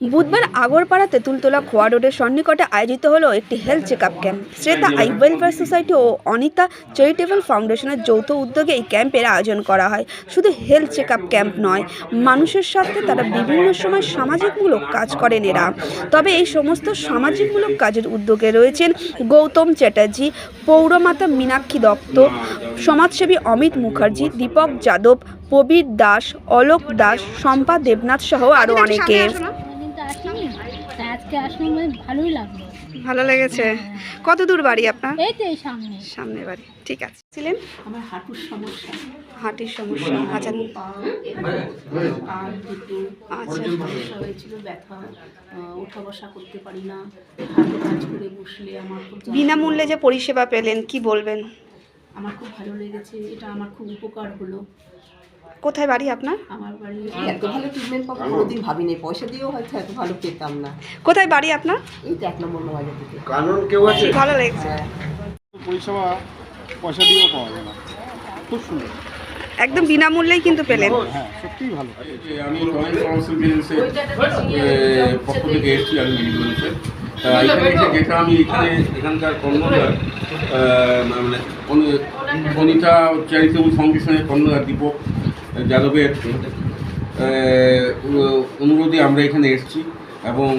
বুধবার আগরপাড়া তেঁতুলতলা খোয়া রোডের সন্নিকটে আয়োজিত হলো একটি health check up camp Shreta eye welfare society ও অনিতা চ্যারিটেবল ফাউন্ডেশনের যৌথ উদ্যোগে এই ক্যাম্পের আয়োজন করা হয়। শুধু হেলথ চেক আপ ক্যাম্প নয় মানুষের সাথে তারা বিভিন্ন সময় সামাজিকমূলক কাজ করেন এরা। তবে এই সমস্ত সামাজিকমূলক কাজের উদ্যোগে রয়েছেন গৌতম চ্যাটার্জি পৌরমাতা মীনাক্ষী দত্ত সমাজসেবী অমিত মুখার্জি দীপক যাদব প্রবীর দাস অলোক দাস শম্পা দেবনাথ সহ আরও অনেকে কোনোদিন তো আসিনি তা আজকে আসলাম মানে ভালোই লাগল। ভালো লেগেছে? কত দূর বাড়ি আপনার? এই তো সামনে। সামনে বাড়ি ঠিক আছে। ছিলেন? আমার হাঁটুর সমস্যা। হার্টের সমস্যা আচ্ছা। আচ্ছা। সমস্যা হয়েছিল ব্যথা ওঠা বসা করতে পারি না হাতে কাজ করে বসলে আমার খুব বিনামূল্যে যে পরিষেবা পেলেন কি বলবেন? আমার খুব ভালো লেগেছে এটা আমার খুব উপকার হলো। কোথায় বাড়ি আপনার আমার বাড়ি এত ভালো ট্রিটমেন্ট পাবো কোনোদিন ভাবিনি পয়সা দিয়েও হয়তো এত ভালো পেতাম না কোথায় বাড়ি আপনার এই তো এক নম্বর বাজার থেকে কারণ কেউ আছে ভালো লেগেছে পরিষেবা পয়সা দিয়েও পাওয়া যায় না খুব সুন্দর একদম বিনামূল্যেই কিন্তু পেলেন হ্যাঁ সত্যিই ভালো আমি জয়েন্ট কাউন্সিল বিজনেসের পক্ষ থেকে এসেছি আমি বিজনেসের এখানে এসে যেটা আমি এখানে এখানকার কর্ণধার মানে অনি- অনিতা চ্যারিটেবল ফাউন্ডেশনের কর্ণধার দীপক যাদবের অনুরোধে আমরা এখানে এসেছি এবং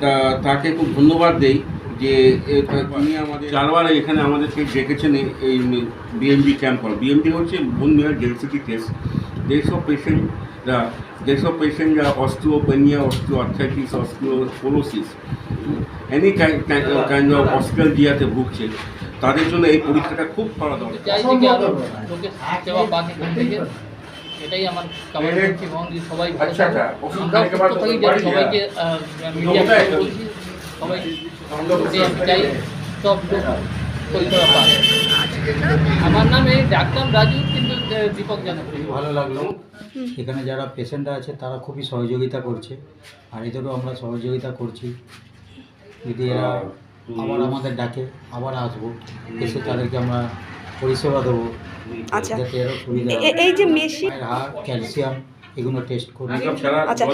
তা তাকে খুব ধন্যবাদ দেই যে তিনি আমাদের চারবার এখানে আমাদেরকে ডেকেছেন এই- এই বিএমবি ক্যাম্প করা বিএমবি হচ্ছে বোন মেয়ার ডেন্সিটি টেস্ট যেসব পেশেন্টরা যেসব পেশেন্টরা osteopenia osteo arthritis osteoporosis any kind of অস্ট্রালজিয়াতে ভুগছে। তাদের জন্য এই পরীক্ষাটা খুব করা দরকার। এটাই আমার কামনা করছি এবং সবাই ভালো আচ্ছা, থাকুক আচ্ছা। সুস্থ থাকি যাতে সবাইকে মিডিয়া বলছি সবাই চাই সব লোক পরিষেবা পায় আমার নাম এই ডাক্তার রাজু কিন্তু দীপক জানা খুবই ভালো লাগল। এখানে যারা পেশেন্টরা আছে তারা খুবই সহযোগিতা করছে। আর এদেরও আমরা সহযোগিতা করছি। যদি এরা আবার আমাদের ডাকে আবার আসব এসে তাদেরকে আমরা পরিষেবা দেবো। আচ্ছা। এই যে মেশিন ক্যালসিয়াম এগুলো টেস্ট করবে আচ্ছা,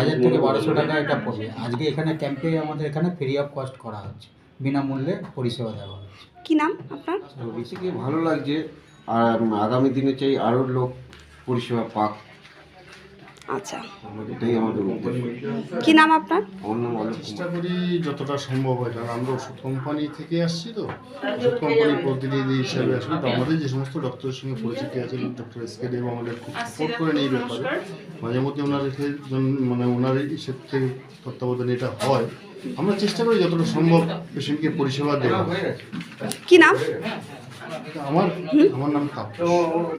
হাজার থেকে বারোশো টাকা এটা পড়বে। আজকে এখানে ক্যাম্পে আমাদের এখানে ফ্রি অফ কস্ট করা হচ্ছে। বিনামূল্যে পরিষেবা দেওয়া হচ্ছে। কী নাম আপনার? বেশিকে ভালো লাগছে। আর আগামী দিনে চাই আরও লোক পরিষেবা পাক। আচ্ছা। এটাই আমাদের উদ্দেশ্য। কি নাম আপনার? আমার নাম অলোক চেষ্টা করি যতটা সম্ভব হয় কারণ আমরা ওষুধ কোম্পানি থেকে আসছি তো। ওষুধ কোম্পানির প্রতিনিধি হিসাবে আসলে তো আমাদের যে সমস্ত ডক্টরের সঙ্গে পরিচিতি আছে ডক্টর এস কে দেব আমাদের খুব সাপোর্ট করেন এই ব্যাপারে। মাঝে মধ্যে ওনার মানে ওনার ইসের থেকে তত্ত্বাবধানে এটা হয়। আমরা চেষ্টা করি যতটা সম্ভব পেশেন্টকে পরিষেবা দেওয়া কি নাম? আমার আমার নাম তাপ